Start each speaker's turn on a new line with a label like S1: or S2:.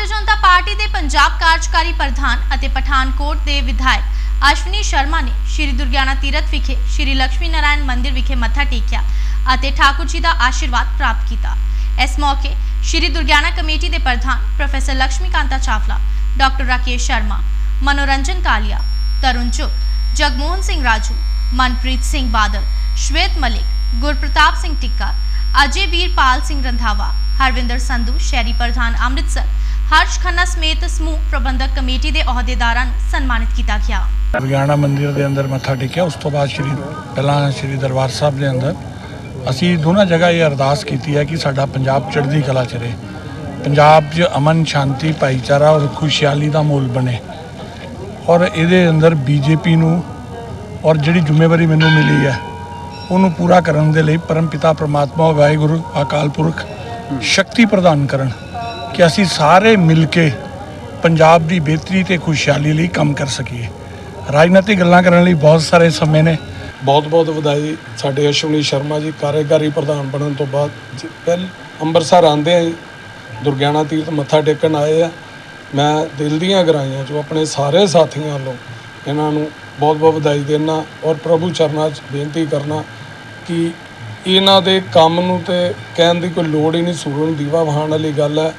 S1: Bharatiya Janata party ਦੇ ਪੰਜਾਬ ਕਾਰਜਕਾਰੀ ਪ੍ਰਧਾਨ ਅਤੇ ਪਠਾਨਕੋਟ ਦੇ ਵਿਧਾਇਕ ਅਸ਼ਵਨੀ ਸ਼ਰਮਾ ਨੇ ਸ਼੍ਰੀ ਦੁਰਗਿਆਣਾ ਤੀਰਥ ਵਿਖੇ ਸ਼੍ਰੀ ਲక్ష్ਮੀ ਨਾਰਾਇਣ ਮੰਦਿਰ ਵਿਖੇ ਮੱਥਾ ਟੇਕਿਆ ਅਤੇ ਠਾਕੁਰ ਜੀ ਦਾ ਆਸ਼ੀਰਵਾਦ ਪ੍ਰਾਪਤ ਕੀਤਾ। ਇਸ ਮੌਕੇ ਸ਼੍ਰੀ ਦੁਰਗਿਆਣਾ ਕਮੇਟੀ ਦੇ ਪ੍ਰਧਾਨ ਪ੍ਰੋਫੈਸਰ ਲక్ష్ਮੀ ਕਾਂਤਾ ਚਾਵਲਾ, ਡਾਕਟਰ ਰਾਕੇਸ਼ ਸ਼ਰਮਾ, ਮਨੋਰੰਜਨ ਕਾਲੀਆ, ਤਰੁਣ ਚੁੱਕ ਜਗਮੋਹਨ ਸਿੰਘ ਰਾਜੂ, ਮਨਪ੍ਰੀਤ ਸਿੰਘ ਬਾਦਲ, ਸ਼ਵੇਤ ਮਲਿਕ, ਗੁਰਪ੍ਰਤਾਪ ਸਿੰਘ ਟਿੱਕਾ ਅਜੇ ਵੀਰਪਾਲ ਸਿੰਘ ਰੰਧਾਵਾ, ਹਰਵਿੰਦਰ ਸੰਧੂ, ਸ਼ਹਿਰੀ ਪ੍ਰਧਾਨ ਅੰਮ੍ਰਿਤਸਰ ਹਰਸ਼ ਖੰਨਾ ਸਮੇਤ ਸਮੂਹ ਪ੍ਰਬੰਧਕ ਕਮੇਟੀ ਦੇ ਅਹੁਦੇਦਾਰਾਂ ਨੂੰ ਸਨਮਾਨਿਤ ਕੀਤਾ ਗਿਆ।
S2: ਦੁਰਗਿਆਣਾ ਮੰਦਿਰ ਦੇ ਅੰਦਰ ਮੱਥਾ ਟੇਕਿਆ। ਉਸ ਤੋਂ ਬਾਅਦ ਸ਼੍ਰੀ ਪਹਿਲਾਂ ਸ਼੍ਰੀ ਦਰਬਾਰ ਸਾਹਿਬ ਦੇ ਅੰਦਰ ਅਸੀਂ ਦੋਨਾਂ ਜਗ੍ਹਾ ਇਹ ਅਰਦਾਸ ਕੀਤੀ ਹੈ ਕਿ ਸਾਡਾ ਪੰਜਾਬ ਚੜ੍ਹਦੀ ਕਲਾ 'ਚ ਰਹੇ। ਪੰਜਾਬ 'ਚ ਅਮਨ, ਸ਼ਾਂਤੀ, ਭਾਈਚਾਰਾ ਔਰ ਖੁਸ਼ਹਾਲੀ ਦਾ ਮਾਹੌਲ ਬਣੇ। ਔਰ ਇਹਦੇ ਅੰਦਰ ਬੀਜੇਪੀ ਨੂੰ ਔਰ ਜਿਹੜੀ ਜ਼ਿੰਮੇਵਾਰੀ ਮੈਨੂੰ ਮਿਲੀ ਹੈ, ਉਹਨੂੰ ਪੂਰਾ ਕਰਨ ਦੇ ਲਈ ਪਰਮਪਿਤਾ, ਪ੍ਰਮਾਤਮਾ, ਵਾਹਿਗੁਰੂ, ਅਕਾਲ ਪੁਰਖ ਸ਼ਕਤੀ ਪ੍ਰਦਾਨ ਕਰਨ। ਕਿ ਅਸੀਂ ਸਾਰੇ ਮਿਲ ਕੇ ਪੰਜਾਬ ਦੀ ਬਿਹਤਰੀ ਤੇ ਖੁਸ਼ਹਾਲੀ ਲਈ ਕੰਮ ਕਰ ਸਕੀਏ। ਰਾਜਨੀਤਿਕ ਗੱਲਾਂ ਕਰਨ ਲਈ ਬਹੁਤ ਸਾਰੇ ਸਮੇਂ ਨੇ।
S3: ਬਹੁਤ ਬਹੁਤ ਵਧਾਈ ਸਾਡੇ ਅਸ਼ਵਨੀ ਸ਼ਰਮਾ ਜੀ ਕਾਰਜਕਾਰੀ ਪ੍ਰਧਾਨ ਬਣਨ ਤੋਂ ਬਾਅਦ ਜ- ਪਹਿਲ ਅੰਮ੍ਰਿਤਸਰ ਆਂਦੇ ਆ ਜੀ, ਦੁਰਗਿਆਨਾ ਤੀਰਥ ਮੱਥਾ ਟੇਕਣ ਆਏ ਆ। ਮੈਂ ਦਿਲ ਦੀਆਂ ਗਰਾਈਆਂ ਚੋਂ ਆਪਣੇ ਸਾਰੇ ਸਾਥੀਆਂ ਵੱਲੋਂ ਇਹਨਾਂ ਨੂੰ ਬਹੁਤ ਬਹੁਤ ਵਧਾਈ ਦੇਣਾ ਔਰ ਪ੍ਰਭੂ ਚਰਨਾਂ 'ਚ ਬੇਨਤੀ ਕਰਨਾ ਕਿ ਇਹਨਾਂ ਦੇ ਕੰਮ ਨੂੰ ਤੇ ਕਹਿਣ ਦੀ ਕੋਈ ਲੋੜ ਹੀ ਨਹੀਂ ਸੂਰਨ ਦੀਵਾ ਵਹਾਣ ਵਾਲੀ ਗੱਲ ਹੈ।